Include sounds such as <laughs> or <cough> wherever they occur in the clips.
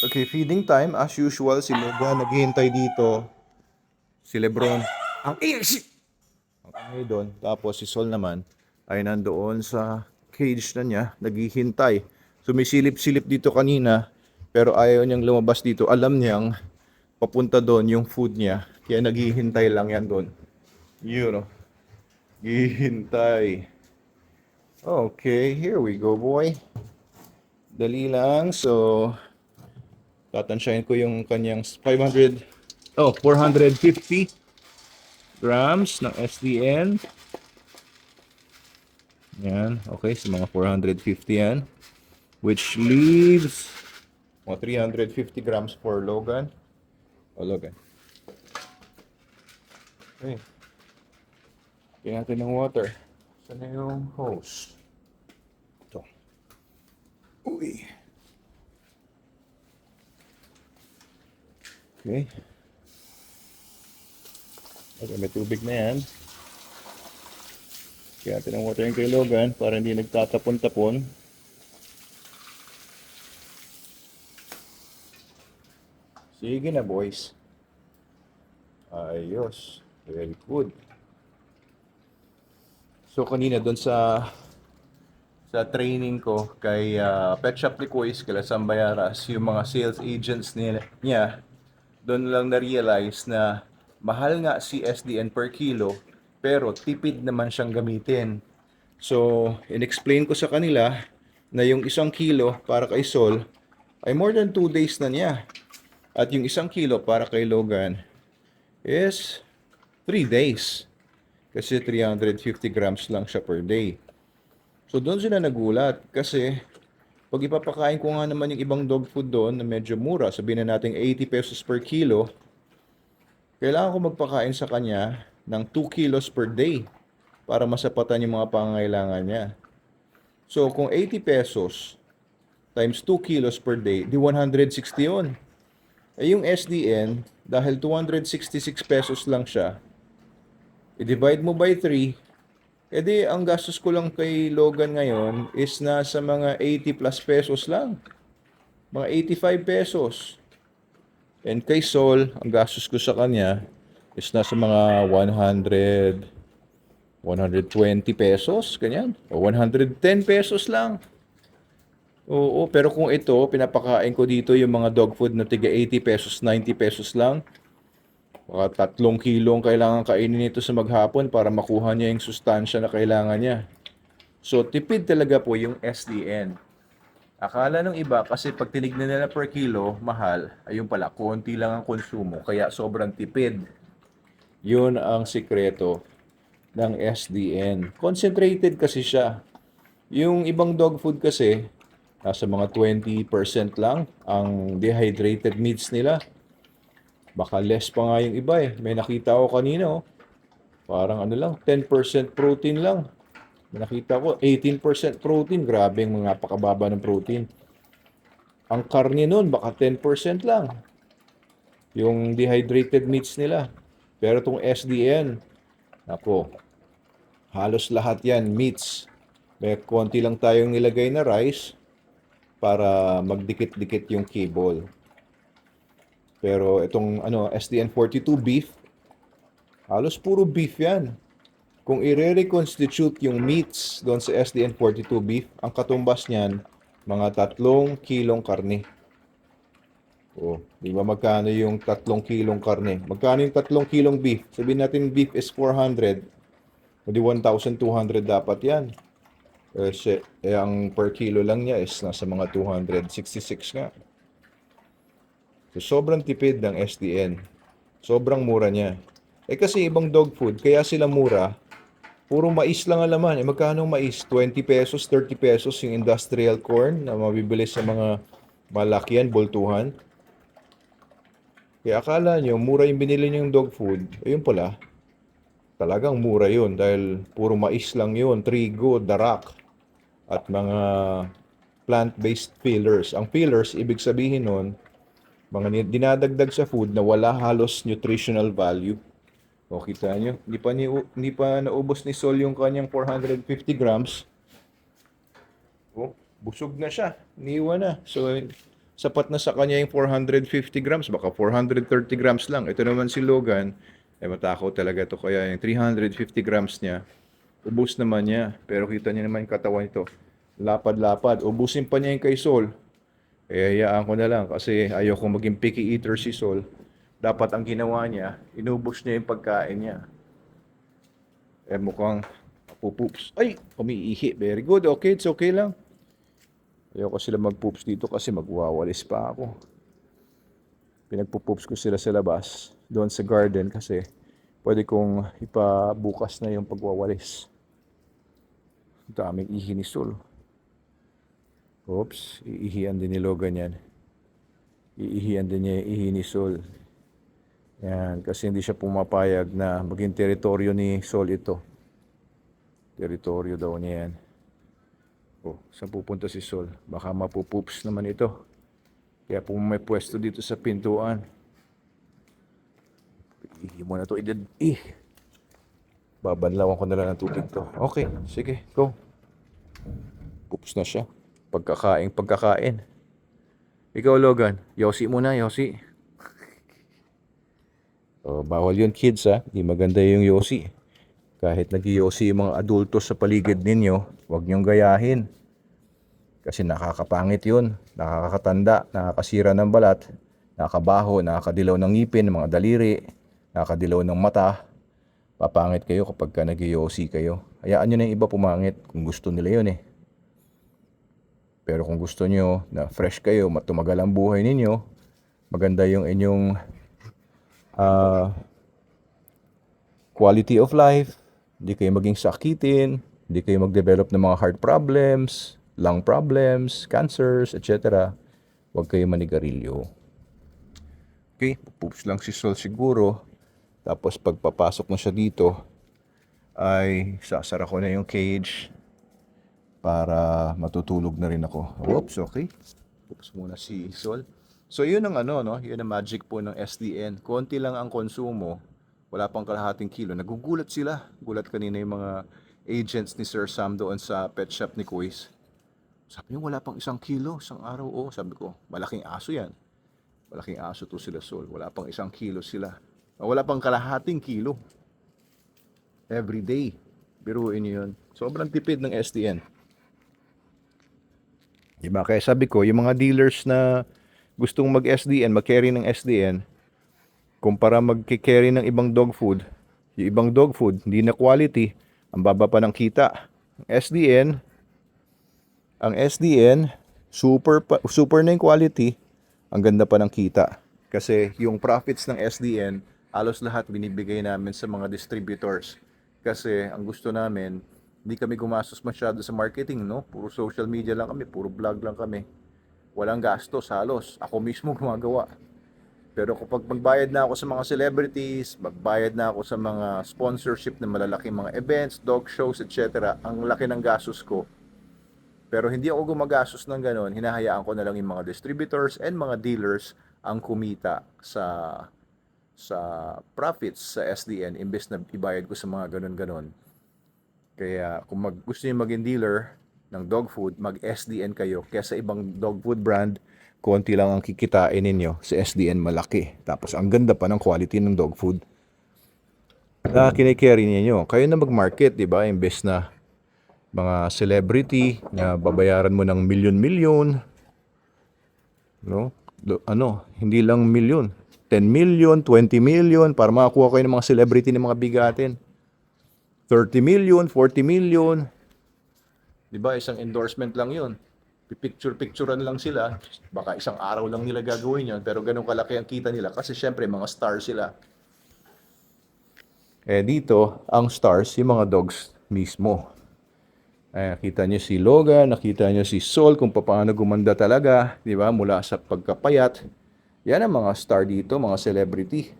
Okay, feeding time. As usual, si Logan naghihintay dito. Si Lebron. Ang ingay! Ang ingay doon. Tapos si Sol naman ay nandoon sa cage na niya, naghihintay. Sumisilip-silip dito kanina, pero ayaw niyang lumabas dito. Alam niyang papunta doon yung food niya. Kaya naghihintay lang yan doon. Yun, oh. Hihintay. Okay, here we go, boy. Dali lang. So, tatansyahin ko yung kanyang 500, oh, 450 grams ng SDN. Yan, okay, sa mga 450 yan. Which leaves mga 350 grams for Logan. Oh, Logan. Okay. Kaya natin ng water. Saan na yung hose? Ito. Uy. Okay. Okay, may tubig na yan. Kaya natin ng water yung kay Logan para hindi nagtatapon-tapon. Sige na, boys. Ayos. Very good. So kanina doon sa sa training ko kay uh, Pet Shop Liquoys, kay Sambayaras, yung mga sales agents niya, niya doon lang na-realize na mahal nga si SDN per kilo pero tipid naman siyang gamitin. So, in-explain ko sa kanila na yung isang kilo para kay Sol ay more than 2 days na niya. At yung isang kilo para kay Logan is 3 days. Kasi 350 grams lang siya per day. So doon sila nagulat kasi pag ipapakain ko nga naman yung ibang dog food doon na medyo mura, sabihin na natin 80 pesos per kilo, kailangan ko magpakain sa kanya ng 2 kilos per day para masapatan yung mga pangangailangan niya. So kung 80 pesos times 2 kilos per day, di 160 yun. Eh yung SDN, dahil 266 pesos lang siya, i-divide mo by 3, edi ang gastos ko lang kay Logan ngayon is nasa mga 80 plus pesos lang. Mga 85 pesos. And kay Sol, ang gastos ko sa kanya is nasa mga 100, 120 pesos, ganyan. O 110 pesos lang. Oo, pero kung ito, pinapakain ko dito yung mga dog food na tiga 80 pesos, 90 pesos lang. Baka tatlong kilo ang kailangan kainin nito sa maghapon para makuha niya yung sustansya na kailangan niya. So, tipid talaga po yung SDN. Akala ng iba, kasi pag tinignan nila per kilo, mahal. Ayun pala, konti lang ang konsumo, kaya sobrang tipid. Yun ang sikreto ng SDN. Concentrated kasi siya. Yung ibang dog food kasi, nasa mga 20% lang ang dehydrated meats nila. Baka less pa nga yung iba eh. May nakita ko kanina oh. Parang ano lang, 10% protein lang. May nakita ko, 18% protein. Grabe yung mga napakababa ng protein. Ang karne nun, baka 10% lang. Yung dehydrated meats nila. Pero itong SDN, ako, halos lahat yan, meats. May konti lang tayong nilagay na rice para magdikit-dikit yung cable. Pero itong ano, SDN42 beef, halos puro beef yan. Kung i-reconstitute yung meats doon sa SDN42 beef, ang katumbas niyan, mga tatlong kilong karne. O, di ba magkano yung tatlong kilong karne? Magkano yung tatlong kilong beef? Sabihin natin beef is 400, hindi 1,200 dapat yan. Kasi eh, ang per kilo lang niya is nasa mga 266 nga. So, sobrang tipid ng SDN. Sobrang mura niya. Eh kasi ibang dog food, kaya sila mura, puro mais lang ang laman. Eh magkano mais? 20 pesos, 30 pesos yung industrial corn na mabibili sa mga malakihan, boltuhan. Kaya akala nyo, mura yung binili nyo yung dog food. Ayun pala, talagang mura yun dahil puro mais lang yun, trigo, darak, at mga plant-based fillers. Ang fillers, ibig sabihin nun, mga dinadagdag sa food na wala halos nutritional value. O kita nyo, hindi pa, ni, hindi pa naubos ni Sol yung kanyang 450 grams. Oh, busog na siya. Niwa na. So, sapat na sa kanya yung 450 grams, baka 430 grams lang. Ito naman si Logan, eh matakaw talaga to kaya yung 350 grams niya, ubus naman niya. Pero kita niya naman yung katawan nito, lapad-lapad. Ubusin pa niya yung kay Sol. Eh, hayaan ko na lang kasi ayoko maging picky eater si Sol. Dapat ang ginawa niya, inubos niya yung pagkain niya. Eh, mukhang pupups. Ay, umiihi. Very good. Okay, it's okay lang. Ayoko sila magpoops dito kasi magwawalis pa ako. Pinagpupoops ko sila sa labas, doon sa garden kasi pwede kong ipabukas na yung pagwawalis. Daming ihi ni Sol. Oops, iihian din ni Logan yan. Iihian din niya yung ihi ni Sol. Yan, kasi hindi siya pumapayag na maging teritoryo ni Sol ito. Teritoryo daw niya yan. Oh, saan pupunta si Sol? Baka mapupups naman ito. Kaya po may pwesto dito sa pintuan. Ihi mo na to. Idad. Ih. Babanlawan ko na lang ng tubig to. Okay, sige, go. Pups na siya. Pagkakain, pagkakain. Ikaw, Logan. Yosi muna, Yosi. <laughs> oh, bawal yun, kids, ha. Di maganda yung Yosi. Kahit nag-yosi yung mga adultos sa paligid ninyo, huwag niyong gayahin. Kasi nakakapangit yun, nakakatanda, nakakasira ng balat, nakakabaho, nakakadilaw ng ngipin, mga daliri, nakakadilaw ng mata. Papangit kayo kapag ka nag kayo. Hayaan nyo na yung iba pumangit kung gusto nila yun eh. Pero kung gusto nyo na fresh kayo, matumagal ang buhay ninyo, maganda yung inyong ah, quality of life, hindi kayo maging sakitin, hindi kayo mag-develop ng mga heart problems, lung problems, cancers, etc. Huwag kayo manigarilyo. Okay, poops lang si Sol siguro. Tapos pagpapasok na siya dito, ay sasara ko na yung cage para matutulog na rin ako. Oops, okay. Poops muna si Sol. So yun ang ano, no? Yun ang magic po ng SDN. Konti lang ang konsumo, wala pang kalahating kilo. Nagugulat sila. Gulat kanina yung mga agents ni Sir Sam doon sa pet shop ni Kuis. Sabi niyo, wala pang isang kilo, isang araw. Oo, sabi ko, malaking aso yan. Malaking aso to sila, Sol. Wala pang isang kilo sila. Wala pang kalahating kilo. Every day. Biruin niyo yun. Sobrang tipid ng SDN. Diba? Kaya sabi ko, yung mga dealers na gustong mag-SDN, mag-carry ng SDN, kumpara mag-carry ng ibang dog food, yung ibang dog food, hindi na quality, ang baba pa ng kita. Ang SDN, ang SDN, super, pa, super na yung quality, ang ganda pa ng kita. Kasi yung profits ng SDN, halos lahat binibigay namin sa mga distributors. Kasi ang gusto namin, hindi kami gumastos masyado sa marketing, no? Puro social media lang kami, puro vlog lang kami. Walang gastos halos. Ako mismo <laughs> gumagawa. Pero kapag magbayad na ako sa mga celebrities, magbayad na ako sa mga sponsorship ng malalaking mga events, dog shows, etc., ang laki ng gastos ko. Pero hindi ako gumagastos ng ganon, hinahayaan ko na lang yung mga distributors and mga dealers ang kumita sa sa profits sa SDN imbes na ibayad ko sa mga ganon-ganon. Kaya kung mag, gusto niyo maging dealer ng dog food, mag-SDN kayo. Kaya sa ibang dog food brand, konti lang ang kikitain ninyo. Sa SDN malaki. Tapos ang ganda pa ng quality ng dog food na kinikerry ninyo. Kayo na mag-market, di ba? Imbes na mga celebrity na babayaran mo ng milyon-milyon. No? Ano, hindi lang milyon. 10 million, 20 million para makakuha kayo ng mga celebrity ng mga bigatin. 30 million, 40 million. 'Di ba? Isang endorsement lang 'yun. Pipicture-picturean lang sila. Baka isang araw lang nila gagawin 'yon, pero ganun kalaki ang kita nila kasi syempre mga stars sila. Eh dito, ang stars, yung mga dogs mismo. Eh, nakita niyo si Logan, nakita niyo si Sol kung paano gumanda talaga, di ba? Mula sa pagkapayat. Yan ang mga star dito, mga celebrity.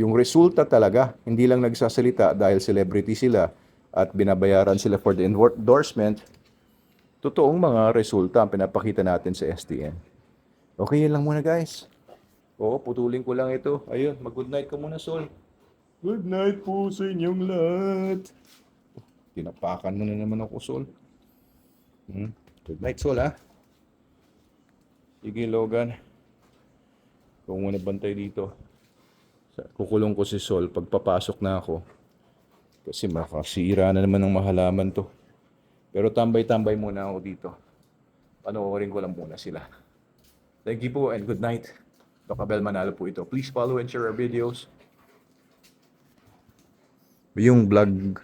Yung resulta talaga, hindi lang nagsasalita dahil celebrity sila at binabayaran sila for the endorsement. Totoong mga resulta ang pinapakita natin sa STN. Okay, yun lang muna guys. Oo, putulin ko lang ito. Ayun, mag-good night ka muna, Sol. Good night po sa inyong lahat. Tinapakan mo na naman ako, Sol. Hmm? Good night, Sol, ha? Sige, Logan. Kung muna bantay dito. Kukulong ko si Sol pagpapasok na ako. Kasi makasira na naman ng mahalaman to. Pero tambay-tambay muna ako dito. Panoorin ko lang muna sila. Thank you po and good night. Dr. Bel Manalo po ito. Please follow and share our videos. Yung vlog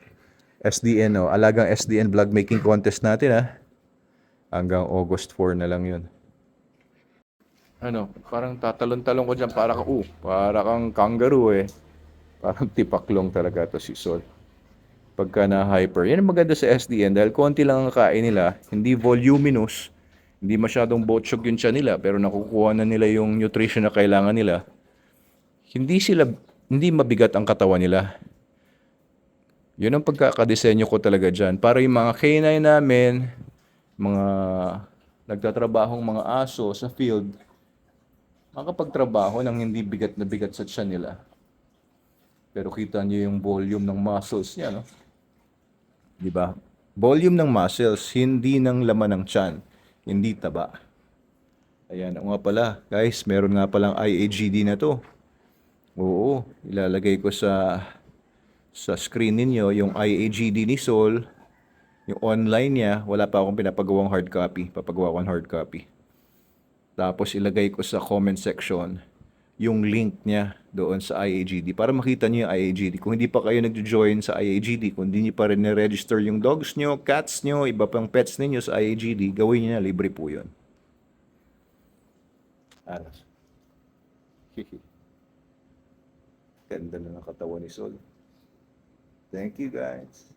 SDN, oh, alagang SDN vlog making contest natin ha. Hanggang August 4 na lang yun. Ano, parang tatalon-talon ko dyan para ka, uh, para kang kangaroo eh. Parang tipaklong talaga to si Sol. Pagka na hyper. Yan ang maganda sa SDN dahil konti lang ang kain nila, hindi voluminous, hindi masyadong botsyog yung tiyan nila, pero nakukuha na nila yung nutrition na kailangan nila. Hindi sila, hindi mabigat ang katawan nila. Yun ang pagkakadesenyo ko talaga dyan. Para yung mga canine namin, mga nagtatrabahong mga aso sa field, makapagtrabaho ng hindi bigat na bigat sa tiyan nila. Pero kita niyo yung volume ng muscles niya, no? Di ba? Volume ng muscles, hindi ng laman ng tiyan, hindi taba. Ayan, o nga pala, guys, meron nga palang IAGD na to. Oo, ilalagay ko sa sa screen ninyo yung IAGD ni Sol, yung online niya, wala pa akong pinapagawang hard copy, papagawa ko hard copy. Tapos ilagay ko sa comment section yung link niya doon sa IAGD para makita niyo yung IAGD. Kung hindi pa kayo nag-join sa IAGD, kung hindi niyo pa rin na-register yung dogs niyo, cats niyo, iba pang pets ninyo sa IAGD, gawin niyo na, libre po yun. Alas. <laughs> Ganda na ng katawan ni Sol. Thank you guys.